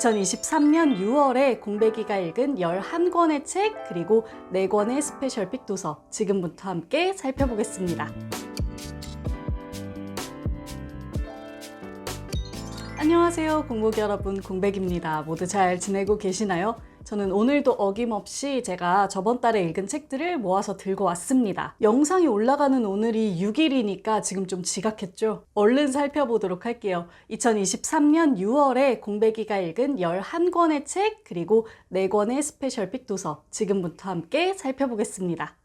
2023년 6월에 공백이가 읽은 11권의 책 그리고 4권의 스페셜픽 도서 지금부터 함께 살펴보겠습니다. 안녕하세요 공복 여러분 공백입니다. 모두 잘 지내고 계시나요? 저는 오늘도 어김없이 제가 저번 달에 읽은 책들을 모아서 들고 왔습니다. 영상이 올라가는 오늘이 6일이니까 지금 좀 지각했죠? 얼른 살펴보도록 할게요. 2023년 6월에 공백이가 읽은 11권의 책 그리고 4권의 스페셜픽 도서 지금부터 함께 살펴보겠습니다.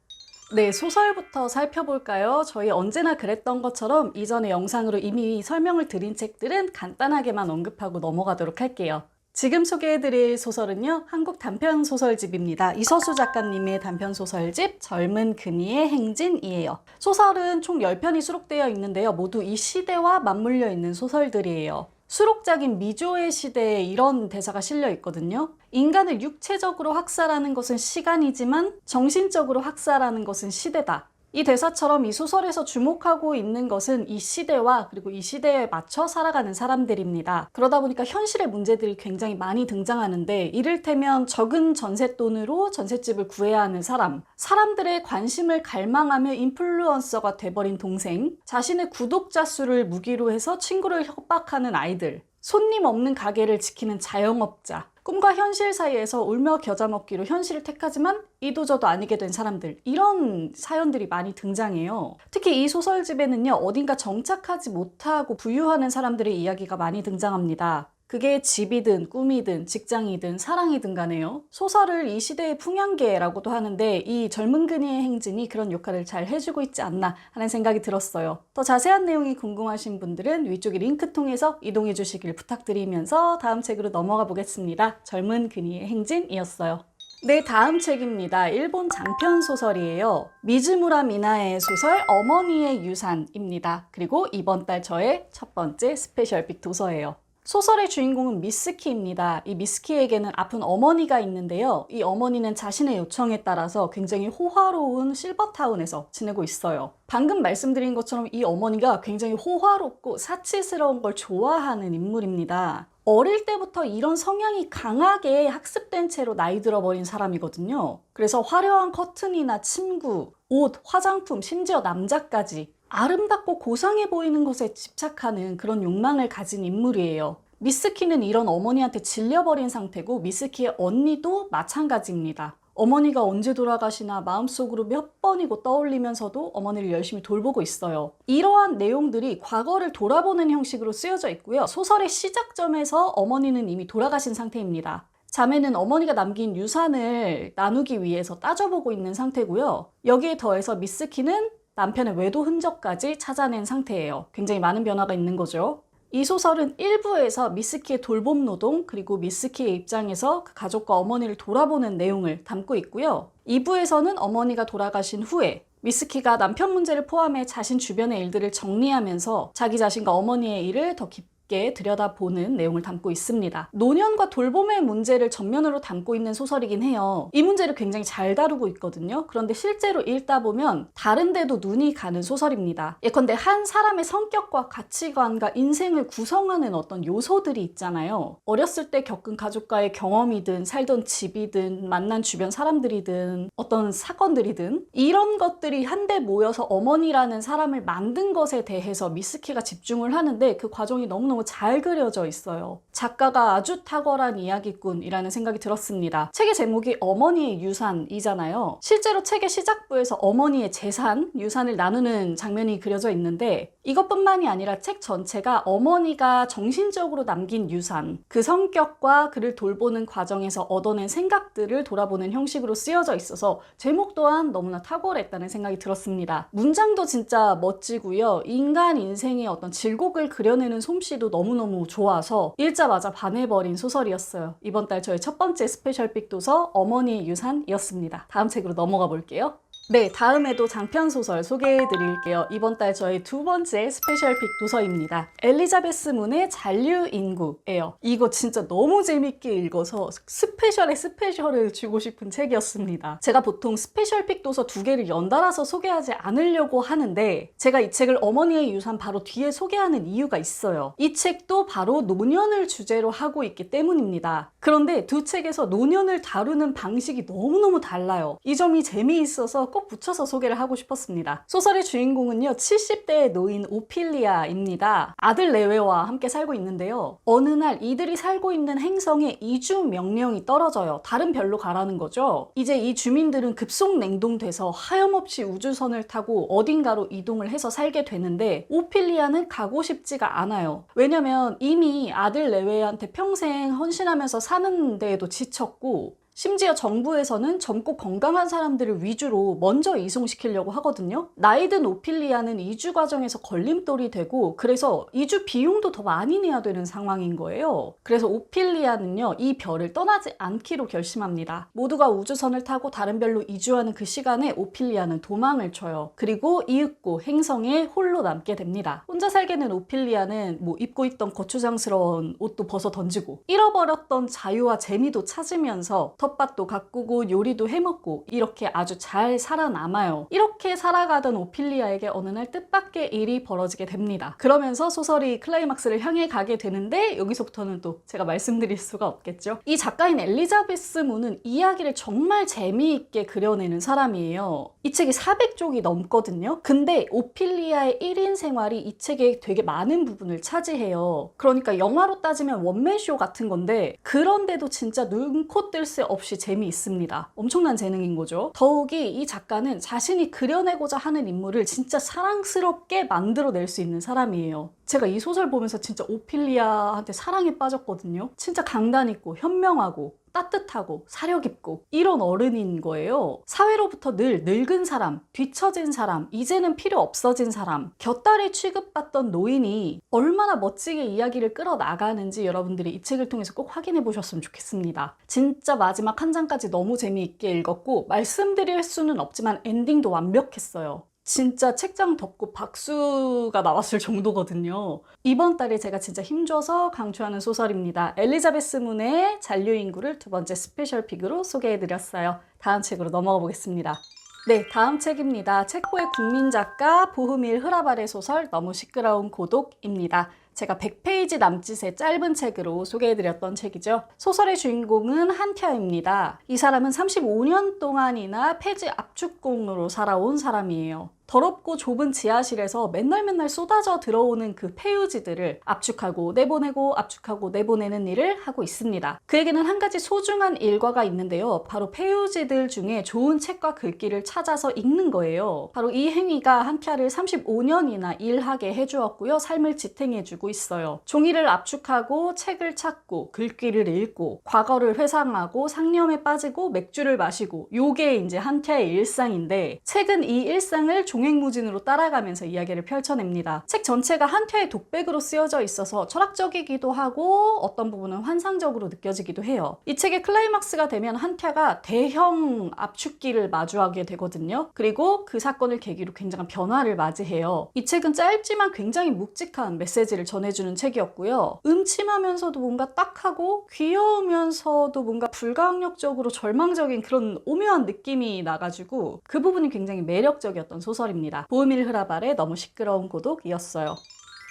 네, 소설부터 살펴볼까요? 저희 언제나 그랬던 것처럼 이전의 영상으로 이미 설명을 드린 책들은 간단하게만 언급하고 넘어가도록 할게요. 지금 소개해드릴 소설은요, 한국 단편 소설집입니다. 이서수 작가님의 단편 소설집 젊은 그니의 행진이에요. 소설은 총 10편이 수록되어 있는데요. 모두 이 시대와 맞물려 있는 소설들이에요. 수록작인 미조의 시대에 이런 대사가 실려 있거든요. 인간을 육체적으로 학살하는 것은 시간이지만 정신적으로 학살하는 것은 시대다. 이 대사처럼 이 소설에서 주목하고 있는 것은 이 시대와 그리고 이 시대에 맞춰 살아가는 사람들입니다. 그러다 보니까 현실의 문제들이 굉장히 많이 등장하는데 이를테면 적은 전셋돈으로 전셋집을 구해야 하는 사람, 사람들의 관심을 갈망하며 인플루언서가 돼버린 동생, 자신의 구독자 수를 무기로 해서 친구를 협박하는 아이들, 손님 없는 가게를 지키는 자영업자, 꿈과 현실 사이에서 울며 겨자 먹기로 현실을 택하지만 이도저도 아니게 된 사람들 이런 사연들이 많이 등장해요. 특히 이 소설집에는요 어딘가 정착하지 못하고 부유하는 사람들의 이야기가 많이 등장합니다. 그게 집이든 꿈이든 직장이든 사랑이든 간에요. 소설을 이 시대의 풍향계라고도 하는데 이 젊은 그니의 행진이 그런 역할을 잘 해주고 있지 않나 하는 생각이 들었어요. 더 자세한 내용이 궁금하신 분들은 위쪽에 링크 통해서 이동해 주시길 부탁드리면서 다음 책으로 넘어가 보겠습니다. 젊은 그니의 행진이었어요. 네, 다음 책입니다. 일본 장편 소설이에요. 미즈무라 미나의 소설 어머니의 유산입니다. 그리고 이번 달 저의 첫 번째 스페셜 빅 도서예요. 소설의 주인공은 미스키입니다. 이 미스키에게는 아픈 어머니가 있는데요. 이 어머니는 자신의 요청에 따라서 굉장히 호화로운 실버타운에서 지내고 있어요. 방금 말씀드린 것처럼 이 어머니가 굉장히 호화롭고 사치스러운 걸 좋아하는 인물입니다. 어릴 때부터 이런 성향이 강하게 학습된 채로 나이 들어버린 사람이거든요. 그래서 화려한 커튼이나 침구, 옷, 화장품, 심지어 남자까지 아름답고 고상해 보이는 것에 집착하는 그런 욕망을 가진 인물이에요. 미스키는 이런 어머니한테 질려버린 상태고 미스키의 언니도 마찬가지입니다. 어머니가 언제 돌아가시나 마음속으로 몇 번이고 떠올리면서도 어머니를 열심히 돌보고 있어요. 이러한 내용들이 과거를 돌아보는 형식으로 쓰여져 있고요. 소설의 시작점에서 어머니는 이미 돌아가신 상태입니다. 자매는 어머니가 남긴 유산을 나누기 위해서 따져보고 있는 상태고요. 여기에 더해서 미스키는 남편의 외도 흔적까지 찾아낸 상태예요. 굉장히 많은 변화가 있는 거죠. 이 소설은 1부에서 미스키의 돌봄 노동 그리고 미스키의 입장에서 그 가족과 어머니를 돌아보는 내용을 담고 있고요. 2부에서는 어머니가 돌아가신 후에 미스키가 남편 문제를 포함해 자신 주변의 일들을 정리하면서 자기 자신과 어머니의 일을 더 깊게 깊게 들여다보는 내용을 담고 있습니다. 노년과 돌봄의 문제를 전면으로 담고 있는 소설이긴 해요. 이 문제를 굉장히 잘 다루고 있거든요. 그런데 실제로 읽다 보면 다른 데도 눈이 가는 소설입니다. 예컨대 한 사람의 성격과 가치관과 인생을 구성하는 어떤 요소들이 있잖아요. 어렸을 때 겪은 가족과의 경험이든 살던 집이든 만난 주변 사람들이든 어떤 사건들이든 이런 것들이 한데 모여서 어머니라는 사람을 만든 것에 대해서 미스키가 집중을 하는데 그 과정이 너무너무 잘 그려져 있어요. 작가가 아주 탁월한 이야기꾼이라는 생각이 들었습니다. 책의 제목이 어머니의 유산이잖아요. 실제로 책의 시작부에서 어머니의 재산, 유산을 나누는 장면이 그려져 있는데 이것뿐만이 아니라 책 전체가 어머니가 정신적으로 남긴 유산, 그 성격과 그를 돌보는 과정에서 얻어낸 생각들을 돌아보는 형식으로 쓰여져 있어서 제목 또한 너무나 탁월했다는 생각이 들었습니다. 문장도 진짜 멋지고요. 인간 인생의 어떤 질곡을 그려내는 솜씨도 너무너무 좋아서 읽자마자 반해버린 소설이었어요. 이번 달 저의 첫 번째 스페셜 픽 도서 어머니의 유산이었습니다. 다음 책으로 넘어가 볼게요. 네, 다음에도 장편 소설 소개해 드릴게요. 이번 달 저의 두 번째 스페셜 픽 도서입니다. 엘리자베스 문의 잔류 인구예요. 이거 진짜 너무 재밌게 읽어서 스페셜에 스페셜을 주고 싶은 책이었습니다. 제가 보통 스페셜 픽 도서 두 개를 연달아서 소개하지 않으려고 하는데 제가 이 책을 어머니의 유산 바로 뒤에 소개하는 이유가 있어요. 이 책도 바로 노년을 주제로 하고 있기 때문입니다. 그런데 두 책에서 노년을 다루는 방식이 너무너무 달라요. 이 점이 재미있어서 꼭 붙여서 소개를 하고 싶었습니다. 소설의 주인공은요, 70대의 노인 오피리아입니다. 아들 레웨와 함께 살고 있는데요. 어느 날 이들이 살고 있는 행성에 이주 명령이 떨어져요. 다른 별로 가라는 거죠. 이제 이 주민들은 급속 냉동돼서 하염없이 우주선을 타고 어딘가로 이동을 해서 살게 되는데 오피리아는 가고 싶지가 않아요. 왜냐면 이미 아들 레웨한테 평생 헌신하면서 사는 데에도 지쳤고 심지어 정부에서는 젊고 건강한 사람들을 위주로 먼저 이송시키려고 하거든요. 나이든 오피리아는 이주 과정에서 걸림돌이 되고 그래서 이주 비용도 더 많이 내야 되는 상황인 거예요. 그래서 오피리아는요, 이 별을 떠나지 않기로 결심합니다. 모두가 우주선을 타고 다른 별로 이주하는 그 시간에 오피리아는 도망을 쳐요. 그리고 이윽고 행성에 홀로 남게 됩니다. 혼자 살게 된 오피리아는 뭐 입고 있던 거추장스러운 옷도 벗어 던지고 잃어버렸던 자유와 재미도 찾으면서 텃밭도 가꾸고 요리도 해먹고 이렇게 아주 잘 살아남아요. 이렇게 살아가던 오피리아에게 어느 날 뜻밖의 일이 벌어지게 됩니다. 그러면서 소설이 클라이막스를 향해 가게 되는데 여기서부터는 또 제가 말씀드릴 수가 없겠죠. 이 작가인 엘리자베스 문은 이야기를 정말 재미있게 그려내는 사람이에요. 이 책이 400쪽이 넘거든요. 근데 오피리아의 1인 생활이 이 책에 되게 많은 부분을 차지해요. 그러니까 영화로 따지면 원맨쇼 같은 건데 그런데도 진짜 눈코 뜰 새 없이 재미있습니다. 엄청난 재능인 거죠. 더욱이 이 작가는 자신이 그려내고자 하는 인물을 진짜 사랑스럽게 만들어낼 수 있는 사람이에요. 제가 이 소설 보면서 진짜 오피리아한테 사랑에 빠졌거든요. 진짜 강단 있고 현명하고 따뜻하고 사려 깊고 이런 어른인 거예요. 사회로부터 늘 늙은 사람, 뒤처진 사람, 이제는 필요 없어진 사람, 곁다리 취급받던 노인이 얼마나 멋지게 이야기를 끌어나가는지 여러분들이 이 책을 통해서 꼭 확인해 보셨으면 좋겠습니다. 진짜 마지막 한 장까지 너무 재미있게 읽었고 말씀드릴 수는 없지만 엔딩도 완벽했어요. 진짜 책장 덮고 박수가 나왔을 정도거든요. 이번 달에 제가 진짜 힘줘서 강추하는 소설입니다. 엘리자베스 문의 잔류인구를 두 번째 스페셜 픽으로 소개해드렸어요. 다음 책으로 넘어가 보겠습니다. 네, 다음 책입니다. 체코의 국민 작가 보흐밀 흐라발의 소설 너무 시끄러운 고독입니다. 제가 100페이지 남짓의 짧은 책으로 소개해드렸던 책이죠. 소설의 주인공은 한태아입니다. 이 사람은 35년 동안이나 폐지 압축공으로 살아온 사람이에요. 더럽고 좁은 지하실에서 맨날 맨날 쏟아져 들어오는 그 폐유지들을 압축하고 내보내고 압축하고 내보내는 일을 하고 있습니다. 그에게는 한 가지 소중한 일과가 있는데요. 바로 폐유지들 중에 좋은 책과 글귀를 찾아서 읽는 거예요. 바로 이 행위가 한티아를 35년이나 일하게 해주었고요. 삶을 지탱해주고 있어요. 종이를 압축하고 책을 찾고 글귀를 읽고 과거를 회상하고 상념에 빠지고 맥주를 마시고 요게 이제 한티아의 일상인데 책은 이 일상을 종횡무진으로 따라가면서 이야기를 펼쳐냅니다. 책 전체가 한태의 독백으로 쓰여져 있어서 철학적이기도 하고 어떤 부분은 환상적으로 느껴지기도 해요. 이 책의 클라이막스가 되면 한태가 대형 압축기를 마주하게 되거든요. 그리고 그 사건을 계기로 굉장한 변화를 맞이해요. 이 책은 짧지만 굉장히 묵직한 메시지를 전해주는 책이었고요. 음침하면서도 뭔가 딱하고 귀여우면서도 뭔가 불가항력적으로 절망적인 그런 오묘한 느낌이 나가지고 그 부분이 굉장히 매력적이었던 소설 입니다. 보음일 흐라발의 너무 시끄러운 고독이었어요.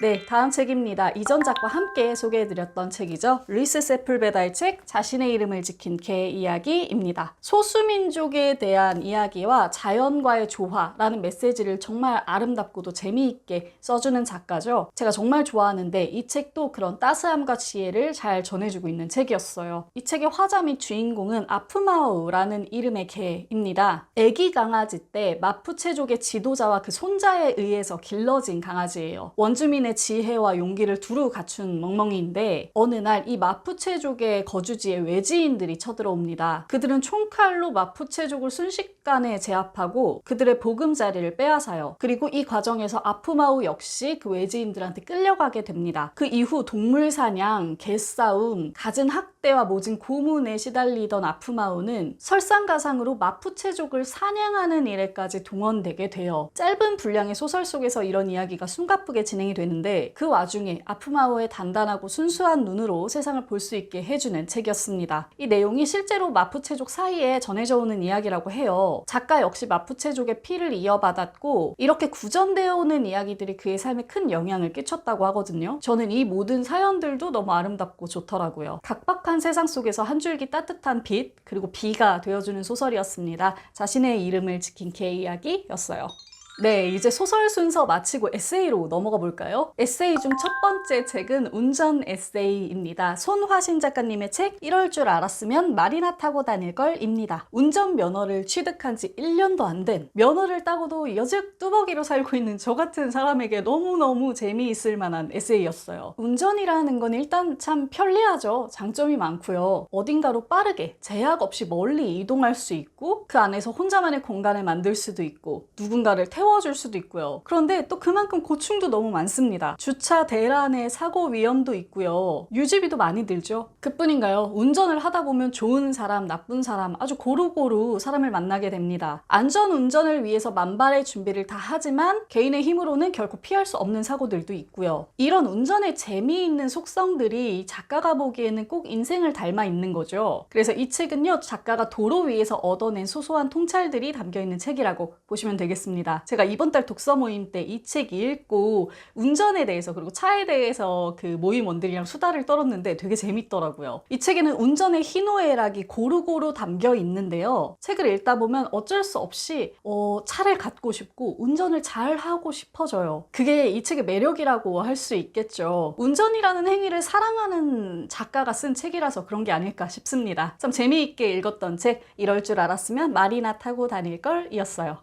네, 다음 책입니다. 이전 작과 함께 소개해드렸던 책이죠. 루이스 세플베다의 책 자신의 이름을 지킨 개 이야기입니다. 소수민족에 대한 이야기와 자연과의 조화라는 메시지를 정말 아름답고도 재미있게 써주는 작가죠. 제가 정말 좋아하는데 이 책도 그런 따스함과 지혜를 잘 전해주고 있는 책이었어요. 이 책의 화자 및 주인공은 아프마우라는 이름의 개입니다. 애기 강아지 때 마푸체족의 지도자와 그 손자에 의해서 길러진 강아지예요. 원주민 본인의 지혜와 용기를 두루 갖춘 멍멍이인데 어느 날 이 마푸체족의 거주지에 외지인들이 쳐들어옵니다. 그들은 총칼로 마푸체족을 순식간에 제압하고 그들의 보금자리를 빼앗아요. 그리고 이 과정에서 아프마우 역시 그 외지인들한테 끌려가게 됩니다. 그 이후 동물 사냥, 개 싸움, 갖은 학 적대와 모진 고문에 시달리던 아프마오는 설상가상으로 마푸체족을 사냥하는 일에까지 동원되게 되어 짧은 분량의 소설 속에서 이런 이야기가 숨가쁘게 진행이 되는데 그 와중에 아프마오의 단단하고 순수한 눈으로 세상을 볼 수 있게 해주는 책이었습니다. 이 내용이 실제로 마푸체족 사이에 전해져 오는 이야기라고 해요. 작가 역시 마푸체족의 피를 이어받았고 이렇게 구전되어 오는 이야기들이 그의 삶에 큰 영향을 끼쳤다고 하거든요. 저는 이 모든 사연들도 너무 아름답고 좋더라고요. 각박한 세상 속에서 한 줄기 따뜻한 빛 그리고 비가 되어주는 소설이었습니다. 자신의 이름을 지킨 개 이야기였어요. 네, 이제 소설 순서 마치고 에세이로 넘어가 볼까요? 에세이 중 첫 번째 책은 운전 에세이입니다. 손화신 작가님의 책 이럴 줄 알았으면 말이나 타고 다닐 걸입니다. 운전 면허를 취득한 지 1년도 안 된 면허를 따고도 여즉 뚜벅이로 살고 있는 저 같은 사람에게 너무너무 재미있을 만한 에세이였어요. 운전이라는 건 일단 참 편리하죠. 장점이 많고요. 어딘가로 빠르게 제약 없이 멀리 이동할 수 있고 그 안에서 혼자만의 공간을 만들 수도 있고 누군가를 태워 줄 수도 있고요. 그런데 또 그만큼 고충도 너무 많습니다. 주차 대란의 사고 위험도 있고요. 유지비도 많이 들죠. 그뿐인가요? 운전을 하다 보면 좋은 사람, 나쁜 사람 아주 고루고루 사람을 만나게 됩니다. 안전 운전을 위해서 만발의 준비를 다 하지만 개인의 힘으로는 결코 피할 수 없는 사고들도 있고요. 이런 운전의 재미있는 속성들이 이 작가가 보기에는 꼭 인생을 닮아 있는 거죠. 그래서 이 책은요, 작가가 도로 위에서 얻어낸 소소한 통찰들이 담겨 있는 책이라고 보시면 되겠습니다. 제가 이번 달 독서 모임 때 이 책 읽고 운전에 대해서 그리고 차에 대해서 그 모임원들이랑 수다를 떨었는데 되게 재밌더라고요. 이 책에는 운전의 희노애락이 고루고루 담겨 있는데요. 책을 읽다 보면 어쩔 수 없이 어, 차를 갖고 싶고 운전을 잘 하고 싶어져요. 그게 이 책의 매력이라고 할 수 있겠죠. 운전이라는 행위를 사랑하는 작가가 쓴 책이라서 그런 게 아닐까 싶습니다. 참 재미있게 읽었던 책 이럴 줄 알았으면 말이나 타고 다닐 걸 이었어요.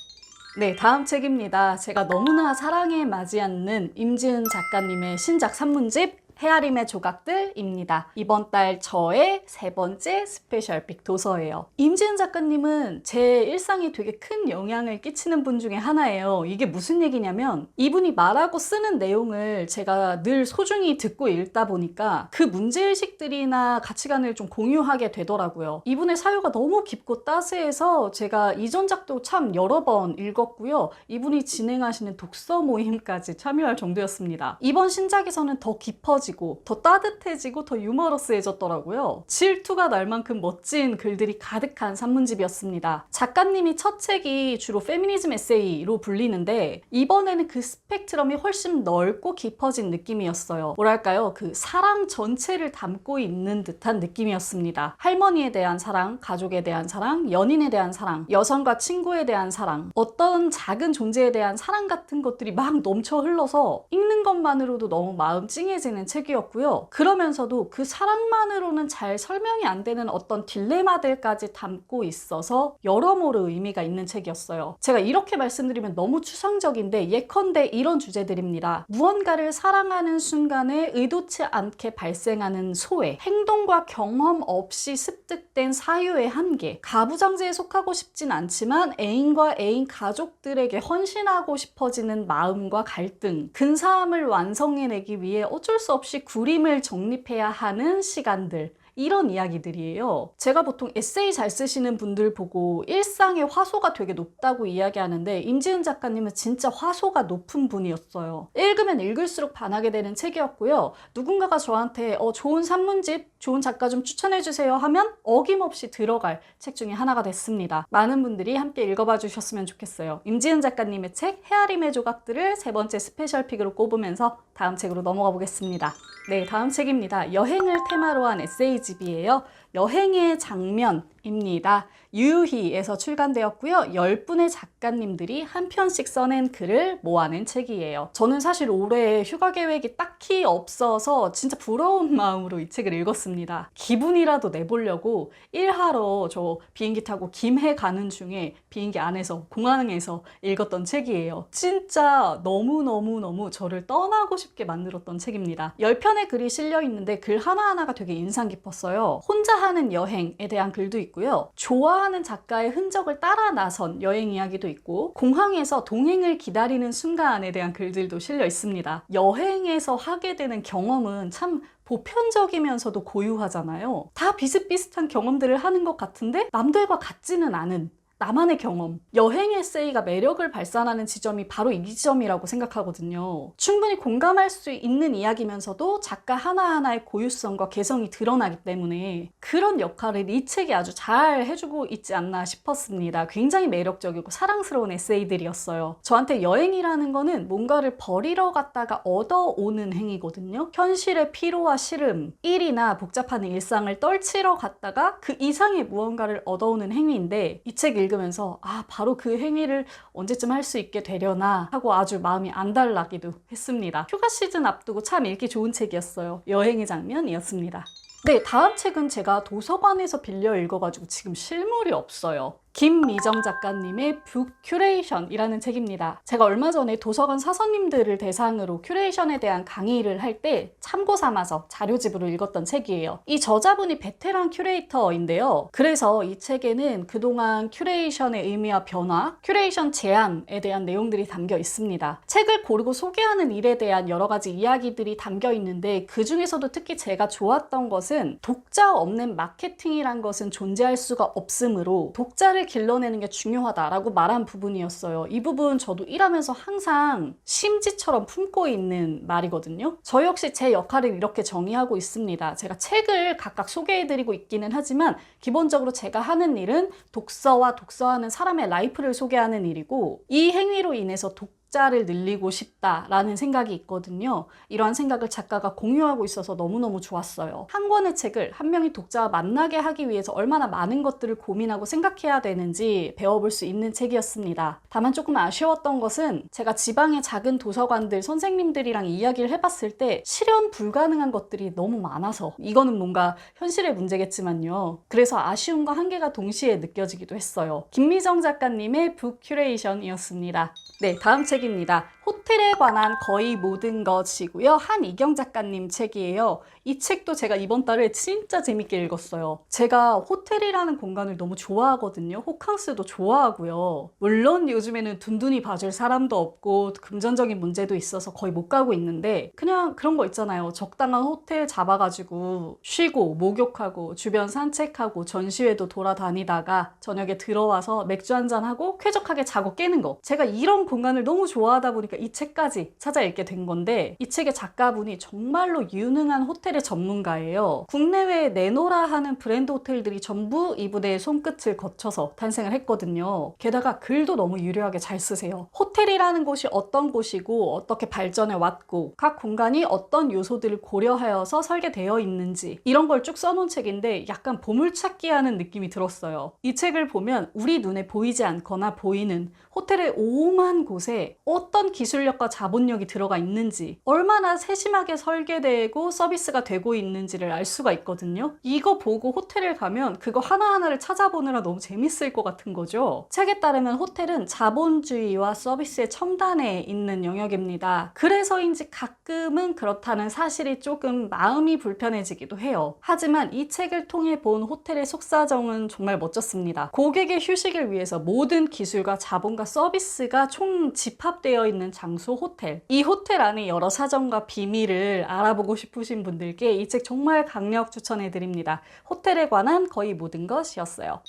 네, 다음 책입니다. 제가 너무나 사랑에 맞지 않는 임지은 작가님의 신작 산문집 헤아림의 조각들입니다. 이번 달 저의 세 번째 스페셜 픽 도서예요. 임지은 작가님은 제 일상에 되게 큰 영향을 끼치는 분 중에 하나예요. 이게 무슨 얘기냐면 이분이 말하고 쓰는 내용을 제가 늘 소중히 듣고 읽다 보니까 그 문제의식들이나 가치관을 좀 공유하게 되더라고요. 이분의 사유가 너무 깊고 따스해서 제가 이전 작도 참 여러 번 읽었고요. 이분이 진행하시는 독서 모임까지 참여할 정도였습니다. 이번 신작에서는 더 깊어지 고 더 따뜻해지고 더 유머러스해졌더라고요. 질투가 날 만큼 멋진 글들이 가득한 산문집이었습니다. 작가님이 첫 책이 주로 페미니즘 에세이로 불리는데 이번에는 그 스펙트럼이 훨씬 넓고 깊어진 느낌이었어요. 뭐랄까요? 그 사랑 전체를 담고 있는 듯한 느낌이었습니다. 할머니에 대한 사랑, 가족에 대한 사랑, 연인에 대한 사랑, 여성과 친구에 대한 사랑, 어떤 작은 존재에 대한 사랑 같은 것들이 막 넘쳐 흘러서 읽는 것만으로도 너무 마음 찡해지는 책 이었고요. 그러면서도 그 사랑만으로는 잘 설명이 안 되는 어떤 딜레마들까지 담고 있어서 여러모로 의미가 있는 책이었어요. 제가 이렇게 말씀드리면 너무 추상적인데 예컨대 이런 주제들입니다. 무언가를 사랑하는 순간에 의도치 않게 발생하는 소외, 행동과 경험 없이 습득된 사유의 한계, 가부장제에 속하고 싶진 않지만 애인과 애인 가족들에게 헌신하고 싶어지는 마음과 갈등, 근사함을 완성해내기 위해 어쩔 수 없이 구림을 정립해야 하는 시간들, 이런 이야기들이에요. 제가 보통 에세이 잘 쓰시는 분들 보고 일상의 화소가 되게 높다고 이야기하는데 임지은 작가님은 진짜 화소가 높은 분이었어요. 읽으면 읽을수록 반하게 되는 책이었고요. 누군가가 저한테 어, 좋은 산문집, 좋은 작가 좀 추천해 주세요 하면 어김없이 들어갈 책 중에 하나가 됐습니다. 많은 분들이 함께 읽어봐 주셨으면 좋겠어요. 임지은 작가님의 책 헤아림의 조각들을 세 번째 스페셜 픽으로 꼽으면서 다음 책으로 넘어가 보겠습니다. 네, 다음 책입니다. 여행을 테마로 한 에세이집이에요. 여행의 장면입니다. 유희에서 출간되었고요. 10분의 작가님들이 한 편씩 써낸 글을 모아낸 책이에요. 저는 사실 올해 휴가 계획이 딱히 없어서 진짜 부러운 마음으로 이 책을 읽었습니다. 기분이라도 내보려고 일하러 저 비행기 타고 김해 가는 중에 비행기 안에서 공항에서 읽었던 책이에요. 진짜 너무너무너무 저를 떠나고 싶게 만들었던 책입니다. 10편의 글이 실려 있는데 글 하나하나가 되게 인상 깊었어요. 혼자 하는 여행에 대한 글도 있고요. 좋아하는 작가의 흔적을 따라 나선 여행 이야기도 있고 공항에서 동행을 기다리는 순간에 대한 글들도 실려 있습니다. 여행에서 하게 되는 경험은 참 보편적이면서도 고유하잖아요. 다 비슷비슷한 경험들을 하는 것 같은데 남들과 같지는 않은 나만의 경험. 여행 에세이가 매력을 발산하는 지점이 바로 이 지점이라고 생각하거든요. 충분히 공감할 수 있는 이야기면서도 작가 하나하나의 고유성과 개성이 드러나기 때문에 그런 역할을 이 책이 아주 잘 해주고 있지 않나 싶었습니다. 굉장히 매력적이고 사랑스러운 에세이들이었어요. 저한테 여행이라는 거는 뭔가를 버리러 갔다가 얻어오는 행위거든요. 현실의 피로와 시름, 일이나 복잡한 일상을 떨치러 갔다가 그 이상의 무언가를 얻어오는 행위인데 이 책 읽 으면서 아 바로 그 행위를 언제쯤 할 수 있게 되려나 하고 아주 마음이 안달나기도 했습니다. 휴가 시즌 앞두고 참 읽기 좋은 책이었어요. 여행의 장면이었습니다. 네, 다음 책은 제가 도서관에서 빌려 읽어가지고 지금 실물이 없어요. 김미정 작가님의 북 큐레이션이라는 책입니다. 제가 얼마 전에 도서관 사서님들을 대상으로 큐레이션에 대한 강의를 할 때 참고 삼아서 자료집으로 읽었던 책이에요. 이 저자분이 베테랑 큐레이터인데요. 그래서 이 책에는 그동안 큐레이션의 의미와 변화, 큐레이션 제안에 대한 내용들이 담겨 있습니다. 책을 고르고 소개하는 일에 대한 여러 가지 이야기들이 담겨 있는데 그 중에서도 특히 제가 좋았던 것은 독자 없는 마케팅이란 것은 존재할 수가 없으므로 독자를 길러내는 게 중요하다라고 말한 부분이었어요. 이 부분 저도 일하면서 항상 심지처럼 품고 있는 말이거든요. 저 역시 제 역할을 이렇게 정의하고 있습니다. 제가 책을 각각 소개해드리고 있기는 하지만 기본적으로 제가 하는 일은 독서와 독서하는 사람의 라이프를 소개하는 일이고 이 행위로 인해서 독 숫자를 늘리고 싶다라는 생각이 있거든요. 이러한 생각을 작가가 공유하고 있어서 너무너무 좋았어요. 한 권의 책을 한 명의 독자와 만나게 하기 위해서 얼마나 많은 것들을 고민하고 생각해야 되는지 배워볼 수 있는 책이었습니다. 다만 조금 아쉬웠던 것은 제가 지방의 작은 도서관들 선생님들이랑 이야기를 해봤을 때 실현 불가능한 것들이 너무 많아서 이거는 뭔가 현실의 문제겠지만요. 그래서 아쉬움과 한계가 동시에 느껴지기도 했어요. 김미정 작가님의 북 큐레이션이었습니다. 네, 다음 책입니다. 호텔에 관한 거의 모든 것이고요. 한이경 작가님 책이에요. 이 책도 제가 이번 달에 진짜 재밌게 읽었어요. 제가 호텔이라는 공간을 너무 좋아하거든요. 호캉스도 좋아하고요. 물론 요즘에는 둔둔히 봐줄 사람도 없고 금전적인 문제도 있어서 거의 못 가고 있는데 그냥 그런 거 있잖아요. 적당한 호텔 잡아가지고 쉬고 목욕하고 주변 산책하고 전시회도 돌아다니다가 저녁에 들어와서 맥주 한잔하고 쾌적하게 자고 깨는 거. 제가 이런 공간을 너무 좋아하다 보니까 이 책까지 찾아 읽게 된 건데 이 책의 작가분이 정말로 유능한 호텔의 전문가예요. 국내외에 내노라 하는 브랜드 호텔들이 전부 이분의 손끝을 거쳐서 탄생을 했거든요. 게다가 글도 너무 유려하게 잘 쓰세요. 호텔이라는 곳이 어떤 곳이고 어떻게 발전해 왔고 각 공간이 어떤 요소들을 고려하여서 설계되어 있는지 이런 걸 쭉 써놓은 책인데 약간 보물찾기 하는 느낌이 들었어요. 이 책을 보면 우리 눈에 보이지 않거나 보이는 호텔의 오만 곳에 어떤 기술력과 자본력이 들어가 있는지, 얼마나 세심하게 설계되고 서비스가 되고 있는지를 알 수가 있거든요. 이거 보고 호텔을 가면 그거 하나하나를 찾아보느라 너무 재밌을 것 같은 거죠. 책에 따르면 호텔은 자본주의와 서비스의 첨단에 있는 영역입니다. 그래서인지 가끔은 그렇다는 사실이 조금 마음이 불편해지기도 해요. 하지만 이 책을 통해 본 호텔의 속사정은 정말 멋졌습니다. 고객의 휴식을 위해서 모든 기술과 자본과 서비스가 총 집합되어 있는 장소 호텔. 이 호텔 안에 여러 사정과 비밀을 알아보고 싶으신 분들께 이 책 정말 강력 추천해 드립니다. 호텔에 관한 거의 모든 것이었어요.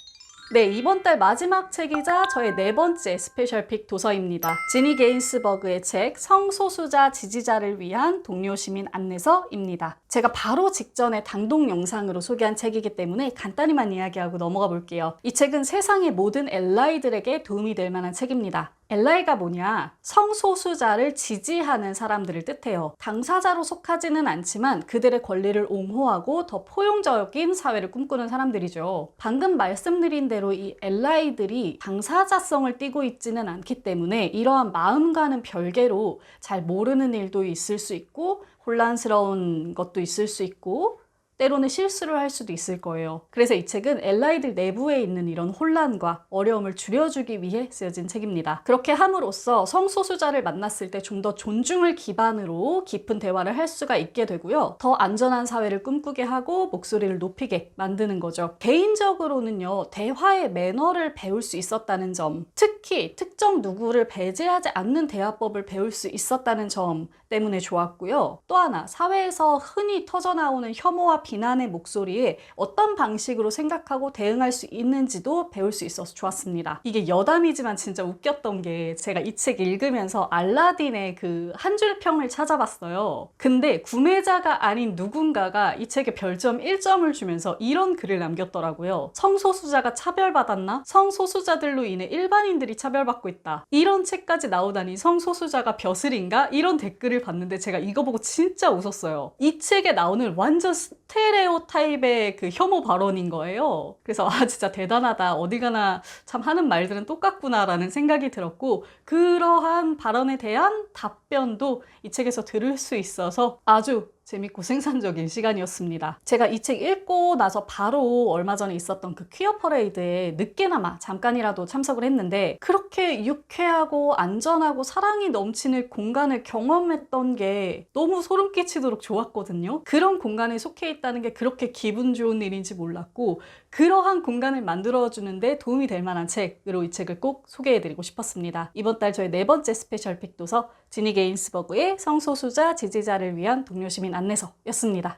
네, 이번 달 마지막 책이자 저의 네 번째 스페셜 픽 도서입니다. 지니 게인스버그의 책 성소수자 지지자를 위한 동료 시민 안내서입니다. 제가 바로 직전에 단독 영상으로 소개한 책이기 때문에 간단히만 이야기하고 넘어가 볼게요. 이 책은 세상의 모든 엘라이들에게 도움이 될 만한 책입니다. 엘라이가 뭐냐? 성소수자를 지지하는 사람들을 뜻해요. 당사자로 속하지는 않지만 그들의 권리를 옹호하고 더 포용적인 사회를 꿈꾸는 사람들이죠. 방금 말씀드린 대로 이 엘라이들이 당사자성을 띠고 있지는 않기 때문에 이러한 마음과는 별개로 잘 모르는 일도 있을 수 있고 혼란스러운 것도 있을 수 있고 때로는 실수를 할 수도 있을 거예요. 그래서 이 책은 엘라이들 내부에 있는 이런 혼란과 어려움을 줄여주기 위해 쓰여진 책입니다. 그렇게 함으로써 성소수자를 만났을 때 좀 더 존중을 기반으로 깊은 대화를 할 수가 있게 되고요. 더 안전한 사회를 꿈꾸게 하고 목소리를 높이게 만드는 거죠. 개인적으로는요, 대화의 매너를 배울 수 있었다는 점, 특히 특정 누구를 배제하지 않는 대화법을 배울 수 있었다는 점, 때문에 좋았고요. 또 하나, 사회에서 흔히 터져나오는 혐오와 비 난의 목소리에 어떤 방식으로 생각하고 대응할 수 있는지도 배울 수 있어서 좋았습니다. 이게 여담이지만 진짜 웃겼던 게 제가 이 책 읽으면서 알라딘의 그 한 줄 평을 찾아봤어요. 근데 구매자가 아닌 누군가가 이 책에 별점 1점을 주면서 이런 글을 남겼더라고요. 성소수자가 차별받았나? 성소수자들로 인해 일반인들이 차별받고 있다. 이런 책까지 나오다니 성소수자가 벼슬인가? 이런 댓글을 봤는데 제가 이거 보고 진짜 웃었어요. 이 책에 나오는 완전 스테레오 타입의 그 혐오 발언인 거예요. 그래서 아 진짜 대단하다. 어디 가나 참 하는 말들은 똑같구나라는 생각이 들었고 그러한 발언에 대한 답변도 이 책에서 들을 수 있어서 아주 재밌고 생산적인 시간이었습니다. 제가 이 책 읽고 나서 바로 얼마 전에 있었던 그 퀴어 퍼레이드에 늦게나마 잠깐이라도 참석을 했는데 그렇게 유쾌하고 안전하고 사랑이 넘치는 공간을 경험했던 게 너무 소름 끼치도록 좋았거든요. 그런 공간에 속해 있다는 게 그렇게 기분 좋은 일인지 몰랐고 그러한 공간을 만들어주는데 도움이 될 만한 책으로 이 책을 꼭 소개해드리고 싶었습니다. 이번 달 저의 네 번째 스페셜 픽 도서 지니 게인스버그의 성소수자 지지자를 위한 동료시민 안내서였습니다.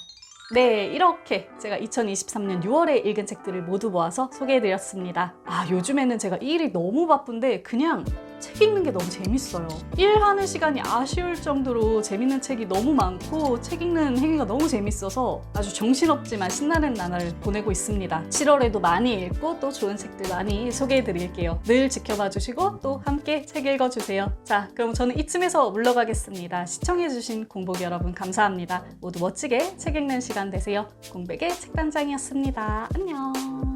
네, 이렇게 제가 2023년 6월에 읽은 책들을 모두 모아서 소개해드렸습니다. 아, 요즘에는 제가 이 일이 너무 바쁜데 그냥 책 읽는 게 너무 재밌어요. 일하는 시간이 아쉬울 정도로 재밌는 책이 너무 많고 책 읽는 행위가 너무 재밌어서 아주 정신없지만 신나는 나날을 보내고 있습니다. 7월에도 많이 읽고 또 좋은 책들 많이 소개해 드릴게요. 늘 지켜봐 주시고 또 함께 책 읽어 주세요. 자, 그럼 저는 이쯤에서 물러가겠습니다. 시청해 주신 공복 여러분 감사합니다. 모두 멋지게 책 읽는 시간 되세요. 공백의 책단장이었습니다. 안녕.